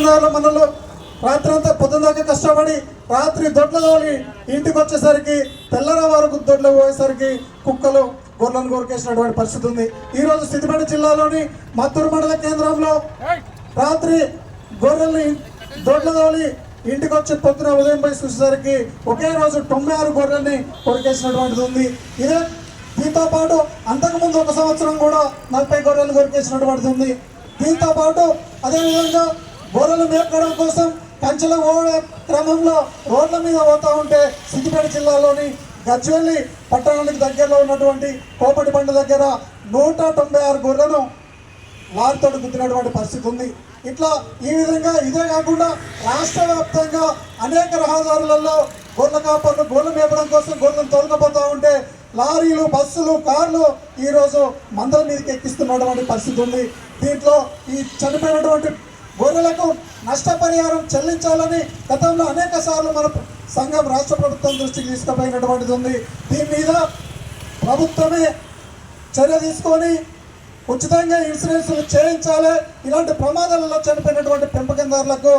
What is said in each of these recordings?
తెల్లవారు మనలో రాత్రి అంతా పొద్దుదాకా కష్టపడి రాత్రి దొడ్లు తోలి ఇంటికి వచ్చేసరికి తెల్లర వరకు దొడ్లు పోయేసరికి కుక్కలు గొర్రెలను కొరికేసినటువంటి పరిస్థితి ఉంది. ఈరోజు సిద్దిపేట జిల్లాలోని మత్తూరు మండల కేంద్రంలో రాత్రి గొర్రెల్ని దొడ్లు తోలి ఇంటికి వచ్చి పొద్దున ఉదయం పోయి చూసేసరికి ఒకే రోజు తొంభై ఆరు గొర్రెల్ని కొరికేసినటువంటిది ఉంది. ఇదే దీంతో పాటు అంతకుముందు ఒక సంవత్సరం కూడా నలభై గొర్రెలు కొరికేసినటువంటిది ఉంది. దీంతో పాటు అదేవిధంగా గొర్రెలు మేపడం కోసం కంచెల ఓడే క్రమంలో రోడ్ల మీద పోతూ ఉంటే సిద్దిపేట జిల్లాలోని గజ్వెల్లి పట్టణానికి దగ్గరలో ఉన్నటువంటి కోపటి బండ దగ్గర నూట తొంభై ఆరు గొర్రెను వారితో గుద్దినటువంటి పరిస్థితి ఉంది. ఇట్లా ఈ విధంగా ఇదే కాకుండా రాష్ట్ర వ్యాప్తంగా అనేక రహదారులలో గొర్రెల కాపర్లు గొర్రెలు మేపడం కోసం గొర్రెలను తొలగపోతూ ఉంటే లారీలు బస్సులు కార్లు ఈరోజు మందల మీదకి ఎక్కిస్తున్నటువంటి పరిస్థితి ఉంది. దీంట్లో ఈ చనిపోయినటువంటి గొర్రెలకు నష్టపరిహారం చెల్లించాలని గతంలో అనేక సార్లు మన సంఘం రాష్ట్ర ప్రభుత్వం దృష్టికి తీసుకుపోయినటువంటిది ఉంది. దీని మీద ప్రభుత్వమే చర్య తీసుకొని ఉచితంగా ఇన్సూరెన్సులు చేయించాలి. ఇలాంటి ప్రమాదాలలో చనిపోయినటువంటి పెంపకందారులకు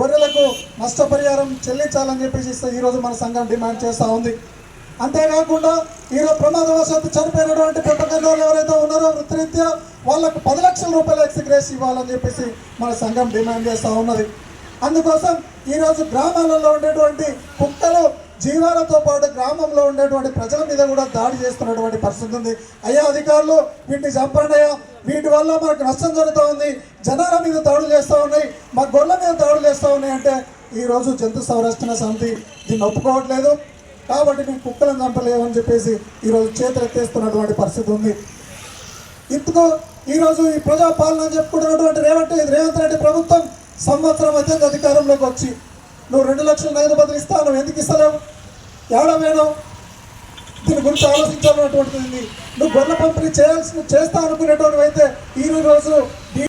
గొర్రెలకు నష్టపరిహారం చెల్లించాలని చెప్పేసి ఈరోజు మన సంఘం డిమాండ్ చేస్తూ ఉంది. అంతేకాకుండా ఈరోజు ప్రమాదవశాత్తు చనిపోయినటువంటి పెంపకందారులు ఎవరైతే ఉన్నారో వృత్తిరీత్యా వాళ్ళకు పది లక్షల రూపాయల ఎక్స్గ్రేస్ ఇవ్వాలని చెప్పేసి మన సంఘం డిమాండ్ చేస్తూ ఉన్నది. అందుకోసం ఈరోజు గ్రామాలలో ఉండేటువంటి కుక్కలు జీవాలతో పాటు గ్రామంలో ఉండేటువంటి ప్రజల మీద కూడా దాడి చేస్తున్నటువంటి పరిస్థితి ఉంది. అయ్యా అధికారులు వీటిని చంపండి అయ్యా. వీటి వల్ల మనకు నష్టం జరుగుతూ ఉంది. జనాల మీద దాడులు చేస్తూ ఉన్నాయి. మా గొర్రెల మీద దాడులు చేస్తూ ఉన్నాయి అంటే ఈరోజు జంతు సంరక్షణ సమితి దీన్ని ఒప్పుకోవట్లేదు. కాబట్టి మేము కుక్కలను చంపలేమని చెప్పేసి ఈరోజు చేతులెత్తేస్తున్నటువంటి పరిస్థితి ఉంది. ఇందుకు ఈరోజు ఈ ప్రజాపాలన అని చెప్పుకుంటున్నటువంటి రేవంత్ రేవంత్ రెడ్డి ప్రభుత్వం సంవత్సరం అత్యంత అధికారంలోకి వచ్చి నువ్వు రెండు లక్షల నగదు బదులు ఇస్తా నువ్వు ఎందుకు ఇస్తలేవు? ఎవడ వేణం? దీని గురించి ఆలోచించాలన్నటువంటిది నువ్వు గొర్రెల పంపిణీ చేయాల్సి చేస్తా అనుకునేటువంటి అయితే ఈ రోజు